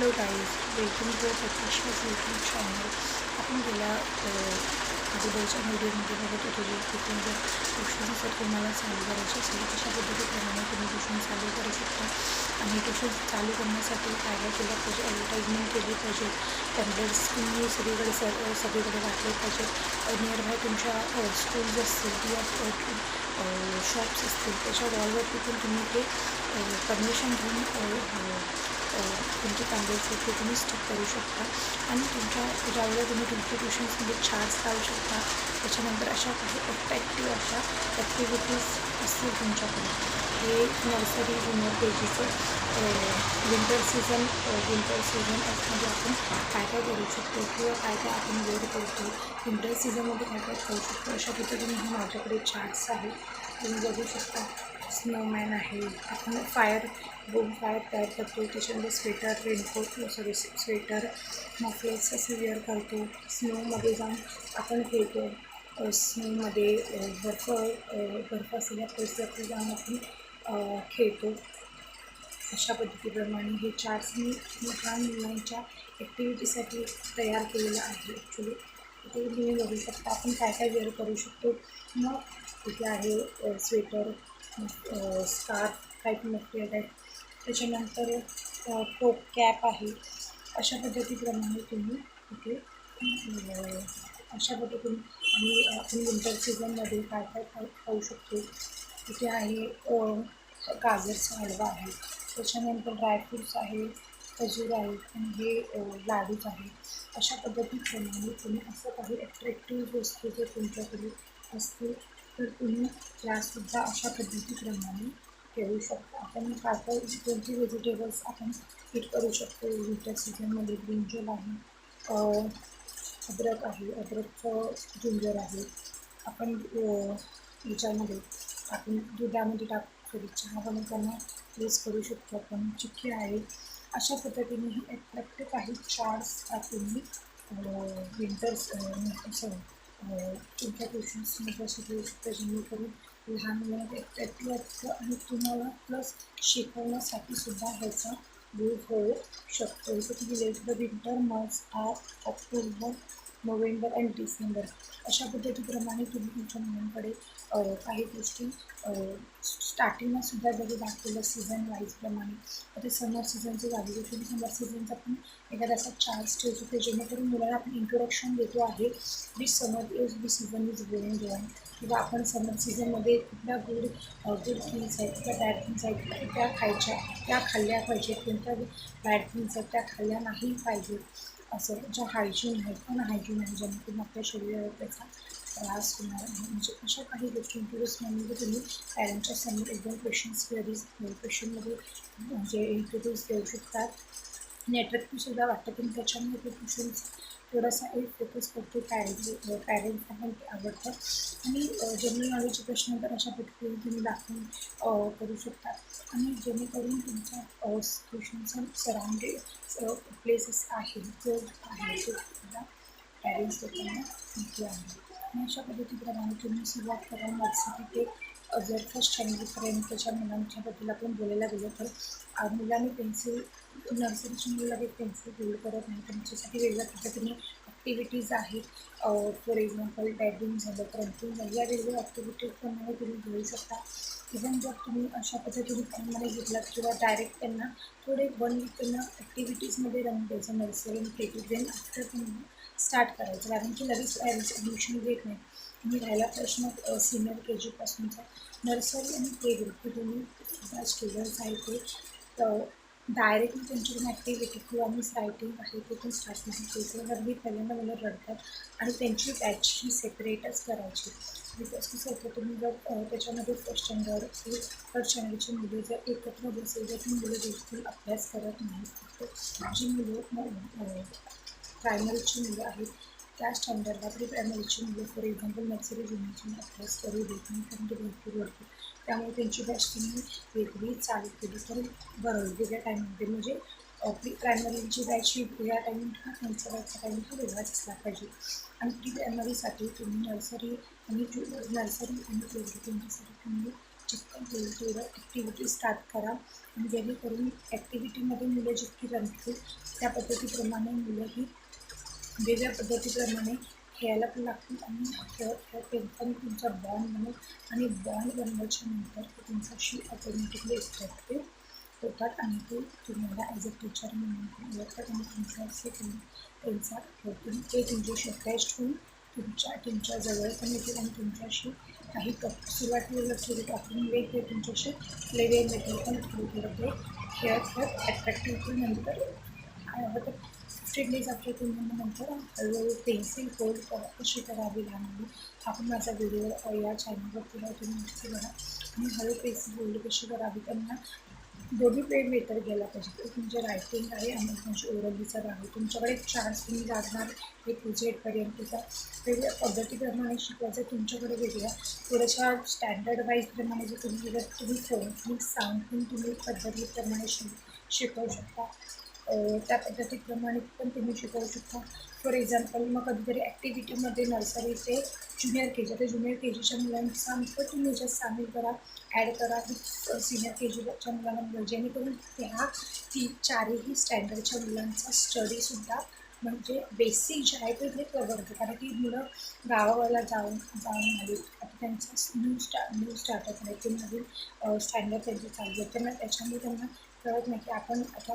Hello guys welcome to Pratiksha's YouTube channel आपण गेल्या अगोदरच्या व्हिडिओमध्ये बघत होतो जे कुठून जर ट्युशन जर तुम्हाला चालू करायचे असेल तशा पद्धतीप्रमाणे तुम्ही ट्युशन चालू करू शकता. आणि ट्युशन चालू करण्यासाठी काय काय केलं पाहिजे ॲडव्हर्टाईजमेंट केली पाहिजे पॅम्पलेट्स तुम्ही सगळीकडे सर सगळीकडे वाटले पाहिजे. नियर बाय तुमच्या स्कूल्स असतील किंवा शॉप्स असतील त्याच्या वॉलवरती पण तुम्ही ते परमिशन घेऊन तुमचे पॅम्पलेट्स ते तुम्ही स्टिक करू शकता. आणि तुमच्या ज्यावेळेला तुम्ही तुमच्या ट्युशन्समध्ये चार्ज लावू शकता त्याच्यानंतर अशा काही अट्रॅक्टिव्ह अशा ॲक्टिव्हिटीज असतील तुमच्याकडे. हे नर्सरी जुनियर के जीचं विंटर सीझन विंटर सीझन म्हणजे आपण काय काय करू शकतो किंवा काय काय आपण वेअर करतो विंटर सीझनमध्ये काय काय करू शकतो अशा पद्धतीने हे माझ्याकडे चार्ट्स आहेत. तुम्ही बघू शकता. स्नोमॅन आहे. आपण फायर बोम फायर तयार करतो. त्याच्यामध्ये sweater raincoat sorry sweater mufflers असे वेअर करतो. स्नोमध्ये जाऊन आपण खेळतो स्नोमध्ये बर्फ बर्फ असलेल्या परिसरात जाऊन आपण खेळतो. अशा पद्धतीप्रमाणे हे चार्ट्स मी लहान मुलांच्या ॲक्टिव्हिटीसाठी तयार केलेलं आहे ॲक्च्युली ते तुम्ही बघू शकता आपण काय काय वेअर करू शकतो. मग इथे आहे स्वेटर स्कार्फ टाईप मटेरियल आहेत त्याच्यानंतर टोप कॅप आहे. अशा पद्धतीप्रमाणे तुम्ही इथे अशा पद्धतीने आणि आपण विंटर सीझनमध्ये काय काय खाऊ शकतो. इथे आहे गाजरचा हलवा आहे. त्याच्यानंतर ड्रायफ्रूट्स आहे खजूर आहे आणि हे लाडूच आहे. अशा पद्धतीप्रमाणे तुम्ही असं काही अट्रॅक्टिव्ह वस्तू जर तुमच्याकडे असतील तर तुम्ही त्यासुद्धा अशा पद्धतीप्रमाणे ठेवू शकता. आपण काय काय व्हेजिटेबल्स आपण हिट करू शकतो. विंटर सीझनमध्ये ब्रिंजल आहे अद्रक आहे. अद्रकचं जिंजर आहे. आपण याच्यामध्ये आपण दुधामध्ये टाक सॉरी चहा बनवताना यूज करू शकतो. आपण चिक्की आहे अशा पद्धतीने हे प्रत्येक काही चार्ट्स तुम्ही विंटर्स सॉरी तुमच्या ट्युशन्समध्ये असं ठेवू जेणेकरून लहान मुलांना अट्रॅक्टिव्ह वाटतं आणि तुम्हाला प्लस शिकवण्यासाठी सुद्धा ह्याचा यूज होऊ शकतो जसं तुम्ही let the winter months are October November and December अशा पद्धतीप्रमाणे तुम्ही तुमच्या मुलांकडे काही गोष्टी स्टार्टिंगला सुद्धा जरी दाखवलं सीझन वाईजप्रमाणे आता समर सीझनचं झाली. तर समर सीझनचा पण एखादा असा चार्ज ठेवू ते जेणेकरून मुलाला आपण इंट्रोडक्शन देतो आहे be summer is be season is going going किंवा आपण समर सीझनमध्ये कुठल्या गुड गुड थिंग्स आहेत किंवा बॅड थिंग्स आहेत त्या खायच्या त्या खाल्ल्या पाहिजेत कोणत्या बॅड थिंग्स आहेत त्या खाल्ल्या नाही पाहिजेत. असं ज्या हायजीन आहेत पण हायजीन आहे जेणेकरून आपल्या शरीरावर त्याचा त्रास होणार नाही म्हणजे अशा काही गोष्टी इंट्रोड्यूस म्हणजे तुम्ही पॅरेंटच्या समोर एकदम क्वेश्चन्स क्वेरीज क्वेश्चनमध्ये म्हणजे इंट्रोड्यूस देऊ शकतात. आणि वाटतं पण त्याच्यामुळे ते क्वेश्चन्स थोडासा एक फोकस करतो पॅरेंट्स पॅरेंट्सना ते आवडतं. आणि जनरल नॉलेजचे प्रश्न तर अशा पद्धतीने तुम्ही दाखवून करू शकता. आणि जेणेकरून तुमच्या ट्युशनचं सराउंडेड प्लेसेस आहे जो आहे तो सुद्धा पॅरेंट्स लोकांना माहिती आहे. अशा पद्धतीप्रमाणे तुम्ही सुरुवात करा. नर्सरी ते जर फर्स्ट स्टँडर्डपर्यंत त्याच्या मुलांच्याबद्दल आपण बोलायला गेलो तर मुलांनी पेन्सिल नर्सरीची मुलं ते पेन्सिल होल्ड करत नाही त्यांच्यासाठी वेगळ्या पद्धतीने ॲक्टिव्हिटीज आहेत. फॉर एक्झाम्पल डॅबिंग झालं क्रंचिंग झालं. या वेगवेगळ्या ॲक्टिव्हिटीजप्रमाणे तुम्ही घेऊ शकता. इव्हन जर तुम्ही अशा पद्धतीने प्रमाणे घेतलात किंवा डायरेक्ट त्यांना थोडे वन वीक त्यांना ॲक्टिव्हिटीजमध्ये रमून द्यायचं. नर्सरी आणि केटी देन आफ्टर तुम्ही स्टार्ट करायचं. कारण की लगेच ॲडमिशन घेत नाही. मी राहिला प्रश्न सिनियर के जीपासूनचा नर्सरी आणि प्ले ग्रुप हे दोन्ही सुद्धा स्टुडंट्स आहेत ते. डायरेक्टली त्यांच्याकडून ॲक्टिव्हिटी किंवा मिस रायटिंग आहे ते पण स्टार्ट नाही केलं तर मी पहिल्यांदा मला रडतात. आणि त्यांची बॅच ही सेपरेटच करायची. बिकॉज कसं होतं तुम्ही जर त्याच्यामध्ये फर्स्ट स्टँडर्ड फर्स्ट स्टँडर्डची मुले जर एकत्र बसेल तर ती मुलं बिलकुल अभ्यास करत नाही फक्त जी मुलं प्रायमरीची मुलं आहेत. त्या स्टँडर्डला तरी प्रायमरीची मुलं फॉर एक्झाम्पल नर्सरी ज्युनियरची अभ्यास करू देत नाही कारण ते भरपूर भरपूर त्यामुळे त्यांची बॅच तुम्ही वेगळी चालू केली तर बरं वेगळ्या टायमिंगमध्ये म्हणजे प्री प्रायमरीची बॅच ही वेगळ्या टायमिंग हा त्यांचा बॅचचा टायमिंग हा वेगळाच असला पाहिजे. आणि प्री प्रायमरीसाठी तुम्ही नर्सरी आणि ज्यु नर्सरी आणि प्ले त्यांच्यासाठी तुम्ही जितकं होईल तेवढं ॲक्टिव्हिटी स्टार्ट करा. आणि जेणेकरून ॲक्टिव्हिटीमध्ये मुलं जितकी रमतील त्या पद्धतीप्रमाणे मुलं ही म्हणजे वेगळ्या पद्धतीप्रमाणे खेळायला पण लागतील आणि खेळ खेळ त्यांचा तुमचा बॉन्ड बनेल आणि बॉन्ड बनवायच्या नंतर ते तुमच्याशी ऑटोमॅटिकली इफेक्टिव्ह होतात आणि ते तुम्हाला ॲज अ टीचर म्हणून ओळखतात आणि तुमच्या तुम्ही त्यांचा ते तुमच्याशी अटॅच होऊन तुमच्या तुमच्याजवळ पण येतील आणि तुमच्याशी काही टॉप सुरुवातीला थोडी टाकून वेगळे तुमच्याशी प्ले मिळतील पण थोडं थोडं ते खेळत खेळत होईल नंतर. डेज आफ्टर तुम्ही नंतर हळूहळू पेन्सिल होल्ड कशी करावी लागली आपण माझा व्हिडिओ या चॅनलवर केला तुम्ही नक्की बघा. आणि हळू पेन्सिल होल्ड कशी करावी त्यांना दोन्ही पेड बेटर गेला पाहिजे. तर तुमचे रायटिंग आहे आणि तुमची म्हणजे ओरलीचा आहे. तुमच्याकडे एक चान्स तुम्ही लागणार हे टू वेगळ्या पद्धतीप्रमाणे शिकवायचं तुमच्याकडे वेगळ्या थोड्याशा स्टँडर्ड वाईजप्रमाणे जे तुम्ही जर तुम्ही फोन तुम्ही साऊंड पण तुम्ही पद्धतीप्रमाणे शिक शिकवू शकता. त्या पद्धतीप्रमाणे पण तुम्ही शिकवू शकता. फॉर एक्झाम्पल मग कधीतरी ॲक्टिव्हिटीमध्ये नर्सरी ते ज्युनियर के जी आता ज्युनियर के जीच्या मुलांचा पण तुम्ही याच्यात सामील करा ॲड करा सिनियर के जीच्या मुलांना जेणेकरून त्या ती चारही स्टँडर्डच्या मुलांचा स्टडीसुद्धा म्हणजे बेसिक जे आहे ते ते कवर होतं. कारण की मुलं गावाला जाऊन जाऊन आली आता त्यांचा न्यू स्टा न्यू स्टार्टअप आहे. ते नवीन स्टँडर्ड त्यांचे चालू आहे. त्यांना त्याच्यामुळे त्यांना कळत नाही की आपण आता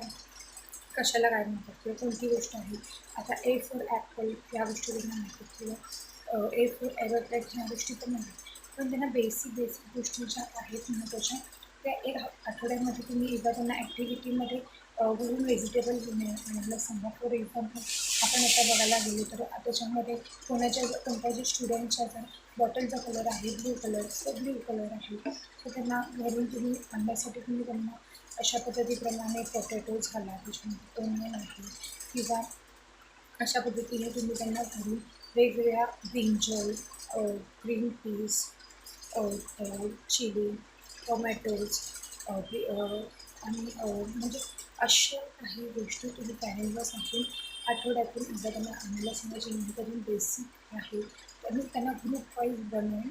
कशाला काय म्हणतात किंवा कोणती गोष्ट आहे? आता ए फॉर ॲपल या गोष्टी त्यांना म्हणतात किंवा ए फॉर एरोप्लेन ह्या गोष्टी पण म्हणतात पण त्यांना बेसिक बेसिक गोष्टी ज्या आहेत महत्त्वाच्या त्या एक आठवड्यामध्ये तुम्ही एकदा त्यांना ॲक्टिव्हिटीमध्ये वरून व्हेजिटेबल आणायला सांगा फॉर एक्झाम्पल आपण आता बघायला गेलो तर त्याच्यामध्ये कोणाच्या कोणत्या जे स्टुडंटच्या जर बॉटलचा कलर आहे ब्ल्यू कलर तर ब्ल्यू कलर आहे. तर त्यांना घरून तुम्ही आणण्यासाठी तुम्ही त्यांना अशा पद्धतीप्रमाणे पोटॅटोज घाला त्याच्यामध्ये ओनियन आहे किंवा अशा पद्धतीने तुम्ही त्यांना घरी वेगवेगळ्या brinjal green peas chilli tomatoes आणि म्हणजे अशा काही गोष्टी तुम्ही पॅनलवर सांगून आठवड्यातून एकदा त्यांना आणायला सांगायची जेणेकरून बेसिक आहे. त्यांनी त्यांना ग्रुप वाईज बनवून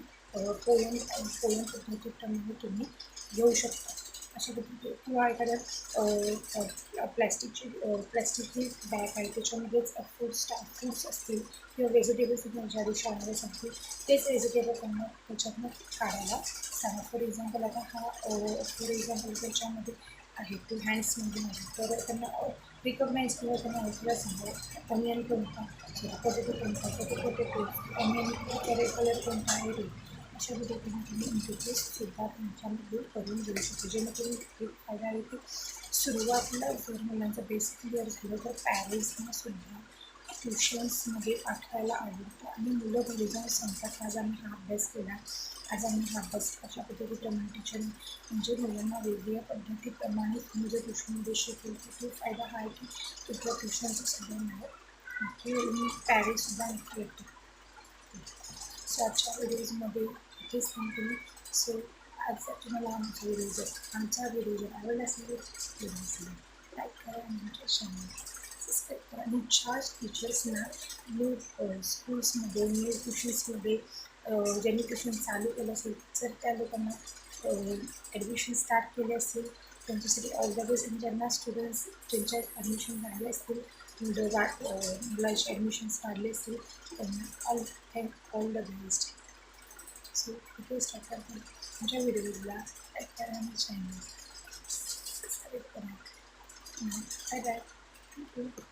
पोयम पोयम पद्धतीप्रमाणे तुम्ही घेऊ शकता. अशा पद्धती किंवा एखाद्या प्लॅस्टिकची प्लॅस्टिकची बॅग आहे त्याच्यामध्येच फ्रूट्स टा फ्रूट्स असतील किंवा व्हेजिटेबल्स ज्या दिवशी आणायला सांगतील तेच व्हेजिटेबल त्यांना त्याच्यातनं काढायला सांगा. फॉर एक्झाम्पल आता हा फॉर एक्झाम्पल त्याच्यामध्ये आहे तो हँड्समध्ये नाही तर त्यांना रिकग्नाईज किंवा त्यांना ऐकायला सांगा. ऑनियन कोणता? पद्धती कोणता? कोणते कोणते ऑनियन कलर कलर कोणता आहे? रे अशा पद्धतीने तुम्ही इंटरफेस सुद्धा तुमच्यामध्ये करून देऊ शकतो. जेणेकरून एक फायदा आहे की सुरुवातीला जर मुलांचं बेसिक क्लिअर झालं तर पॅरेंट्सना सुद्धा ट्युशन्समध्ये पाठवायला आवडतं आणि मुलं घरी जाऊन सांगतात आज आम्ही हा अभ्यास केला. आज आम्ही हा अभ्यास अशा पद्धतीप्रमाणे टीचर म्हणजे मुलांना वेगवेगळ्या पद्धतीप्रमाणे तुम्ही जर ट्युशनमध्ये शिकेल तर तो फायदा हा आहे की तुमच्या ट्युशनचं सगळं नाव की पॅरेंट्ससुद्धा नक्की येतो. सो आजच्या व्हिडिओजमध्ये तेच सांगतो मी सो आज तुम्हाला आमचा व्हिडिओ जर आमचा व्हिडिओ जर आवडला असेल तर लाईक करा आणि आमच्या चॅनल सबस्क्राईब करा. आणि चार्ज टीचर्सना न्यू स्कूल्समध्ये न्यू ट्युशन्समध्ये ज्यांनी ट्युशन चालू केलं असेल जर त्या लोकांना ॲडमिशन स्टार्ट केले असेल त्यांच्यासाठी ऑल द बेस्ट आणि ज्यांना स्टुडंट्स त्यांच्या ॲडमिशन झाले असतील मुलं वाट मुलाचे ॲडमिशन्स काढले असतील त्यांना all thank all the best So it will start happening. Every you is black, like that and shining. Now, I write.